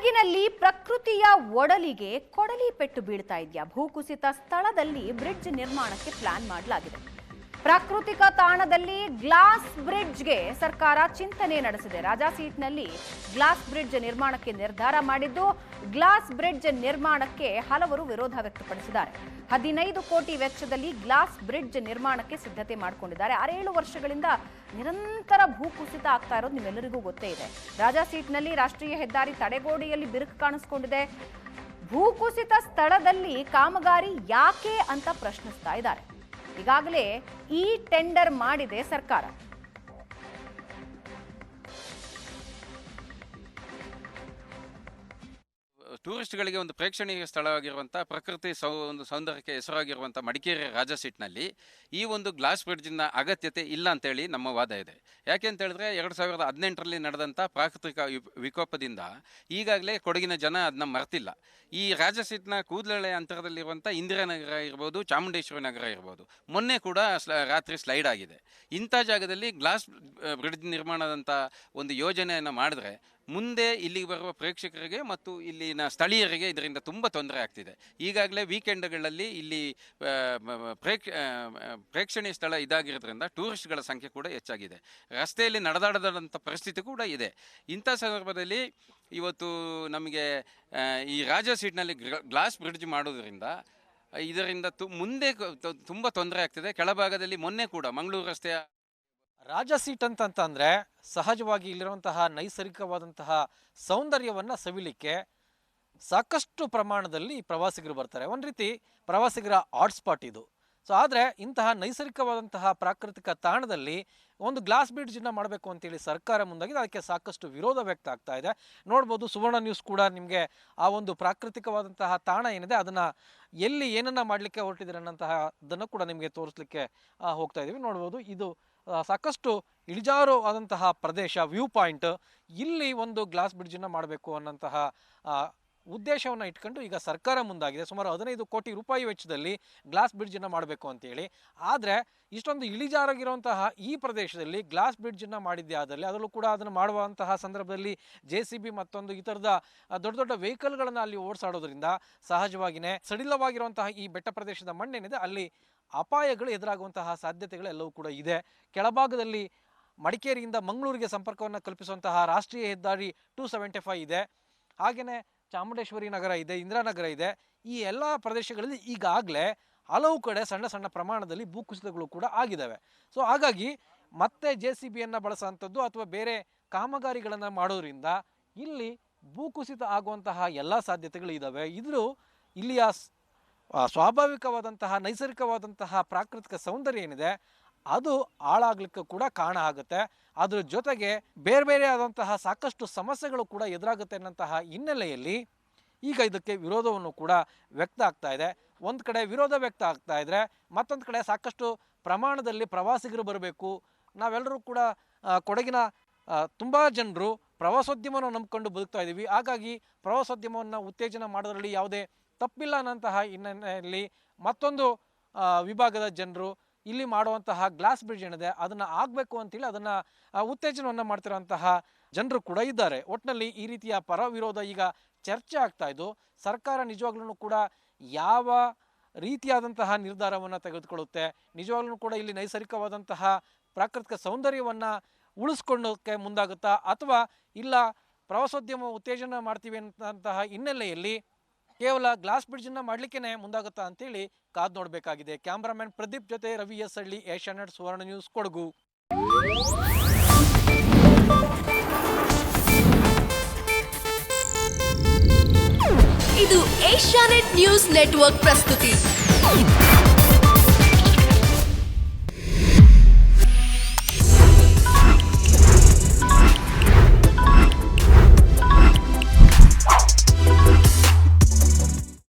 ಕೊಡಗಿನಲ್ಲಿ ಪ್ರಕೃತಿಯ ಒಡಲಿಗೆ ಕೊಡಲಿ ಪೆಟ್ಟು ಬೀಳ್ತಾ ಇದೆಯಾ? ಭೂಕುಸಿತ ಸ್ಥಳದಲ್ಲಿ ಬ್ರಿಡ್ಜ್ ನಿರ್ಮಾಣಕ್ಕೆ ಪ್ಲಾನ್ ಮಾಡಲಾಗಿದೆ. ಪ್ರಾಕೃತಿಕ ತಾಣದಲ್ಲಿ ಗ್ಲಾಸ್ ಬ್ರಿಡ್ಜ್ಗೆ ಸರ್ಕಾರ ಚಿಂತನೆ ನಡೆಸಿದೆ. ರಾಜಾ ಸೀಟ್ನಲ್ಲಿ ಗ್ಲಾಸ್ ಬ್ರಿಡ್ಜ್ ನಿರ್ಮಾಣಕ್ಕೆ ನಿರ್ಧಾರ ಮಾಡಿದ್ದು, ಗ್ಲಾಸ್ ಬ್ರಿಡ್ಜ್ ನಿರ್ಮಾಣಕ್ಕೆ ಹಲವರು ವಿರೋಧ ವ್ಯಕ್ತಪಡಿಸಿದ್ದಾರೆ. ಹದಿನೈದು ಕೋಟಿ ವೆಚ್ಚದಲ್ಲಿ ಗ್ಲಾಸ್ ಬ್ರಿಡ್ಜ್ ನಿರ್ಮಾಣಕ್ಕೆ ಸಿದ್ಧತೆ ಮಾಡಿಕೊಂಡಿದ್ದಾರೆ. ಆರೇಳು ವರ್ಷಗಳಿಂದ ನಿರಂತರ ಭೂಕುಸಿತ ಆಗ್ತಾ ಇರೋದು ನಿಮ್ಮೆಲ್ಲರಿಗೂ ಗೊತ್ತೇ ಇದೆ. ರಾಜಾ ಸೀಟ್ನಲ್ಲಿ ರಾಷ್ಟ್ರೀಯ ಹೆದ್ದಾರಿ ತಡೆಗೋಡೆಯಲ್ಲಿ ಬಿರುಕು ಕಾಣಿಸ್ಕೊಂಡಿದೆ. ಭೂಕುಸಿತ ಸ್ಥಳದಲ್ಲಿ ಕಾಮಗಾರಿ ಯಾಕೆ ಅಂತ ಪ್ರಶ್ನಿಸ್ತಾ ಇದ್ದಾರೆ. ಈಗಾಗಲೇ ಈ ಟೆಂಡರ್ ಮಾಡಿದೆ ಸರ್ಕಾರ. ಟೂರಿಸ್ಟ್ಗಳಿಗೆ ಒಂದು ಪ್ರೇಕ್ಷಣೀಯ ಸ್ಥಳವಾಗಿರುವಂಥ ಪ್ರಕೃತಿ ಸೌ, ಒಂದು ಸೌಂದರ್ಯಕ್ಕೆ ಹೆಸರಾಗಿರುವಂಥ ಮಡಿಕೇರಿ ರಾಜ ಸೀಟ್ನಲ್ಲಿ ಈ ಒಂದು ಗ್ಲಾಸ್ ಬ್ರಿಡ್ಜಿನ ಅಗತ್ಯತೆ ಇಲ್ಲ ಅಂತೇಳಿ ನಮ್ಮ ವಾದ ಇದೆ. ಯಾಕೆ ಅಂತ ಹೇಳಿದ್ರೆ ಎರಡು ಸಾವಿರದ ಹದಿನೆಂಟರಲ್ಲಿ ನಡೆದಂಥ ಪ್ರಾಕೃತಿಕ ವಿಕೋಪದಿಂದ ಈಗಾಗಲೇ ಕೊಡಗಿನ ಜನ ಅದನ್ನ ಮರೆತಿಲ್ಲ. ಈ ರಾಜಸೀಟ್ನ ಕೂದಲೆಳೆ ಅಂತರದಲ್ಲಿರುವಂಥ ಇಂದಿರಾನಗರ ಇರ್ಬೋದು, ಚಾಮುಂಡೇಶ್ವರಿ ನಗರ ಇರ್ಬೋದು, ಮೊನ್ನೆ ಕೂಡ ರಾತ್ರಿ ಸ್ಲೈಡ್ ಆಗಿದೆ. ಇಂಥ ಜಾಗದಲ್ಲಿ ಗ್ಲಾಸ್ ಬ್ರಿಡ್ಜ್ ನಿರ್ಮಾಣದಂಥ ಒಂದು ಯೋಜನೆಯನ್ನು ಮಾಡಿದ್ರೆ ಮುಂದೆ ಇಲ್ಲಿಗೆ ಬರುವ ಪ್ರೇಕ್ಷಕರಿಗೆ ಮತ್ತು ಇಲ್ಲಿನ ಸ್ಥಳೀಯರಿಗೆ ಇದರಿಂದ ತುಂಬ ತೊಂದರೆ ಆಗ್ತಿದೆ. ಈಗಾಗಲೇ ವೀಕೆಂಡ್ಗಳಲ್ಲಿ ಇಲ್ಲಿ ಪ್ರೇಕ್ಷ ಪ್ರೇಕ್ಷಣೀಯ ಸ್ಥಳ ಇದಾಗಿರೋದ್ರಿಂದ ಟೂರಿಸ್ಟ್ಗಳ ಸಂಖ್ಯೆ ಕೂಡ ಹೆಚ್ಚಾಗಿದೆ. ರಸ್ತೆಯಲ್ಲಿ ನಡೆದಾಡದಂಥ ಪರಿಸ್ಥಿತಿ ಕೂಡ ಇದೆ. ಇಂಥ ಸಂದರ್ಭದಲ್ಲಿ ಇವತ್ತು ನಮಗೆ ಈ ರಾಜ ಸೀಟ್ನಲ್ಲಿ ಗ್ಲಾಸ್ ಬ್ರಿಡ್ಜ್ ಮಾಡೋದ್ರಿಂದ ಇದರಿಂದ ತು, ಮುಂದೆ ತುಂಬ ತೊಂದರೆ ಆಗ್ತಿದೆ. ಕೆಳಭಾಗದಲ್ಲಿ ಮೊನ್ನೆ ಕೂಡ ಮಂಗಳೂರು ರಸ್ತೆಯ ರಾಜ ಸೀಟ್ ಅಂತಂತಂದ್ರೆ ಸಹಜವಾಗಿ ಇಲ್ಲಿರುವಂತಹ ನೈಸರ್ಗಿಕವಾದಂತಹ ಸೌಂದರ್ಯವನ್ನ ಸವಿಲಿಕ್ಕೆ ಸಾಕಷ್ಟು ಪ್ರಮಾಣದಲ್ಲಿ ಪ್ರವಾಸಿಗರು ಬರ್ತಾರೆ. ಒಂದು ರೀತಿ ಪ್ರವಾಸಿಗರ ಹಾಟ್ಸ್ಪಾಟ್ ಇದು. ಸೊ ಆದರೆ ಇಂತಹ ನೈಸರ್ಗಿಕವಾದಂತಹ ಪ್ರಾಕೃತಿಕ ತಾಣದಲ್ಲಿ ಒಂದು ಗ್ಲಾಸ್ ಬ್ರಿಡ್ಜನ್ನು ಮಾಡಬೇಕು ಅಂತೇಳಿ ಸರ್ಕಾರ ಮುಂದಾಗಿದೆ. ಅದಕ್ಕೆ ಸಾಕಷ್ಟು ವಿರೋಧ ವ್ಯಕ್ತ ಆಗ್ತಾ ಇದೆ. ನೋಡ್ಬೋದು ಸುವರ್ಣ ನ್ಯೂಸ್ ಕೂಡ ನಿಮಗೆ ಆ ಒಂದು ಪ್ರಾಕೃತಿಕವಾದಂತಹ ತಾಣ ಏನಿದೆ ಅದನ್ನು ಎಲ್ಲಿ ಏನನ್ನ ಮಾಡಲಿಕ್ಕೆ ಹೊರಟಿದ್ದಾರೆ ಅನ್ನೋಂತಹ ಅದನ್ನು ಕೂಡ ನಿಮಗೆ ತೋರಿಸ್ಲಿಕ್ಕೆ ಹೋಗ್ತಾ ಇದ್ದೀವಿ ನೋಡ್ಬೋದು ಇದು ಸಾಕಷ್ಟು ಇಳಿಜಾರು ಆದಂತಹ ಪ್ರದೇಶ ವ್ಯೂ ಪಾಯಿಂಟ್ ಇಲ್ಲಿ ಒಂದು ಗ್ಲಾಸ್ ಬ್ರಿಡ್ಜನ್ನು ಮಾಡಬೇಕು ಅನ್ನೋಂತಹ ಉದ್ದೇಶವನ್ನು ಇಟ್ಕೊಂಡು ಈಗ ಸರ್ಕಾರ ಮುಂದಾಗಿದೆ. ಸುಮಾರು ಹದಿನೈದು ಕೋಟಿ ರೂಪಾಯಿ ವೆಚ್ಚದಲ್ಲಿ ಗ್ಲಾಸ್ ಬ್ರಿಡ್ಜನ್ನು ಮಾಡಬೇಕು ಅಂತೇಳಿ. ಆದರೆ ಇಷ್ಟೊಂದು ಇಳಿಜಾರಾಗಿರುವಂತಹ ಈ ಪ್ರದೇಶದಲ್ಲಿ ಗ್ಲಾಸ್ ಬ್ರಿಡ್ಜನ್ನು ಮಾಡಿದ್ದೆ ಆದಲ್ಲಿ ಅದರಲ್ಲೂ ಕೂಡ ಅದನ್ನು ಮಾಡುವಂತಹ ಸಂದರ್ಭದಲ್ಲಿ ಜೆ ಸಿ ಬಿ ಮತ್ತೊಂದು ಈ ಥರದ ದೊಡ್ಡ ದೊಡ್ಡ ವೆಹಿಕಲ್ಗಳನ್ನು ಅಲ್ಲಿ ಓಡಿಸಾಡೋದ್ರಿಂದ ಸಹಜವಾಗಿಯೇ ಸಡಿಲವಾಗಿರುವಂತಹ ಈ ಬೆಟ್ಟ ಪ್ರದೇಶದ ಮಣ್ಣೇನಿದೆ ಅಲ್ಲಿ ಅಪಾಯಗಳು ಎದುರಾಗುವಂತಹ ಸಾಧ್ಯತೆಗಳೆಲ್ಲವೂ ಕೂಡ ಇದೆ. ಕೆಳಭಾಗದಲ್ಲಿ ಮಡಿಕೇರಿಯಿಂದ ಮಂಗಳೂರಿಗೆ ಸಂಪರ್ಕವನ್ನು ಕಲ್ಪಿಸುವಂತಹ ರಾಷ್ಟ್ರೀಯ ಹೆದ್ದಾರಿ ಟೂ ಸೆವೆಂಟಿ ಫೈವ್ ಇದೆ. ಹಾಗೆಯೇ ಚಾಮುಂಡೇಶ್ವರಿ ನಗರ ಇದೆ ಇಂದಿರಾನಗರ ಇದೆ, ಈ ಎಲ್ಲ ಪ್ರದೇಶಗಳಲ್ಲಿ ಈಗಾಗಲೇ ಹಲವು ಕಡೆ ಸಣ್ಣ ಸಣ್ಣ ಪ್ರಮಾಣದಲ್ಲಿ ಭೂಕುಸಿತಗಳು ಕೂಡ ಆಗಿದ್ದಾವೆ ಸೊ ಹಾಗಾಗಿ ಮತ್ತೆ ಜೆ ಸಿ ಬಿಯನ್ನು ಬಳಸುವಂಥದ್ದು ಅಥವಾ ಬೇರೆ ಕಾಮಗಾರಿಗಳನ್ನು ಮಾಡೋದ್ರಿಂದ ಇಲ್ಲಿ ಭೂಕುಸಿತ ಆಗುವಂತಹ ಎಲ್ಲ ಸಾಧ್ಯತೆಗಳು ಇದ್ದಾವೆ ಇದ್ರೂ ಇಲ್ಲಿಯ ಸ್ವಾಭಾವಿಕವಾದಂತಹ, ನೈಸರ್ಗಿಕವಾದಂತಹ ಪ್ರಾಕೃತಿಕ ಸೌಂದರ್ಯ ಏನಿದೆ ಅದು ಹಾಳಾಗ್ಲಿಕ್ಕೂ ಕೂಡ ಕಾರಣ ಆಗುತ್ತೆ. ಅದ್ರ ಜೊತೆಗೆ ಬೇರೆ ಬೇರೆ ಆದಂತಹ ಸಾಕಷ್ಟು ಸಮಸ್ಯೆಗಳು ಕೂಡ ಎದುರಾಗುತ್ತೆ ಅನ್ನಂತಹ ಹಿನ್ನೆಲೆಯಲ್ಲಿ ಈಗ ಇದಕ್ಕೆ ವಿರೋಧವನ್ನು ಕೂಡ ವ್ಯಕ್ತ ಆಗ್ತಾ ಇದೆ. ಒಂದು ಕಡೆ ವಿರೋಧ ವ್ಯಕ್ತ ಆಗ್ತಾ ಇದ್ರೆ ಮತ್ತೊಂದು ಕಡೆ ಸಾಕಷ್ಟು ಪ್ರಮಾಣದಲ್ಲಿ ಪ್ರವಾಸಿಗರು ಬರಬೇಕು. ನಾವೆಲ್ಲರೂ ಕೂಡ ಕೊಡಗಿನ ತುಂಬ ಜನರು ಪ್ರವಾಸೋದ್ಯಮವನ್ನು ನಂಬ್ಕೊಂಡು ಬದುಕ್ತಾ ಇದ್ದೀವಿ. ಹಾಗಾಗಿ ಪ್ರವಾಸೋದ್ಯಮವನ್ನು ಉತ್ತೇಜನ ಮಾಡೋದರಲ್ಲಿ ಯಾವುದೇ ತಪ್ಪಿಲ್ಲ ಅನ್ನೋಂತಹ ಹಿನ್ನೆಲೆಯಲ್ಲಿ ಮತ್ತೊಂದು ವಿಭಾಗದ ಜನರು ಇಲ್ಲಿ ಮಾಡುವಂತಹ ಗ್ಲಾಸ್ ಬ್ರಿಡ್ಜ್ ಏನಿದೆ, ಅದನ್ನು ಆಗಬೇಕು ಅಂತೇಳಿ ಅದನ್ನು ಉತ್ತೇಜನವನ್ನು ಮಾಡ್ತಿರುವಂತಹ ಜನರು ಕೂಡ ಇದ್ದಾರೆ. ಒಟ್ಟಿನಲ್ಲಿ ಈ ರೀತಿಯ ಪರ ವಿರೋಧ ಈಗ ಚರ್ಚೆ ಆಗ್ತಾ ಇದ್ದು, ಸರ್ಕಾರ ನಿಜವಾಗ್ಲೂ ಕೂಡ ಯಾವ ರೀತಿಯಾದಂತಹ ನಿರ್ಧಾರವನ್ನು ತೆಗೆದುಕೊಳ್ಳುತ್ತೆ ನಿಜವಾಗ್ಲೂ ಕೂಡ ಇಲ್ಲಿ ನೈಸರ್ಗಿಕವಾದಂತಹ ಪ್ರಾಕೃತಿಕ ಸೌಂದರ್ಯವನ್ನು ಉಳಿಸ್ಕೊಳ್ಳೋಕ್ಕೆ ಮುಂದಾಗುತ್ತಾ, ಅಥವಾ ಇಲ್ಲ ಪ್ರವಾಸೋದ್ಯಮ ಉತ್ತೇಜನ ಮಾಡ್ತೀವಿ ಅನ್ನಂತಹ ಹಿನ್ನೆಲೆಯಲ್ಲಿ ಕೇವಲ ಗ್ಲಾಸ್ ಬ್ರಿಡ್ಜನ್ನು ಮಾಡಲಿಕ್ಕೆ ಮುಂದಾಗುತ್ತಾ ಅಂತೇಳಿ ಕಾದು ನೋಡಬೇಕಾಗಿದೆ. ಕ್ಯಾಮ್ರಾಮನ್ ಪ್ರದೀಪ್ ಜೊತೆ ರವಿ ಎಸ್ ಹಳ್ಳಿ ಏಷ್ಯಾನೆಟ್ ಸುವರ್ಣ ನ್ಯೂಸ್, ಕೊಡಗು. ಇದು ಏಷ್ಯಾನೆಟ್ ನ್ಯೂಸ್ ನೆಟ್ವರ್ಕ್ ಪ್ರಸ್ತುತಿ.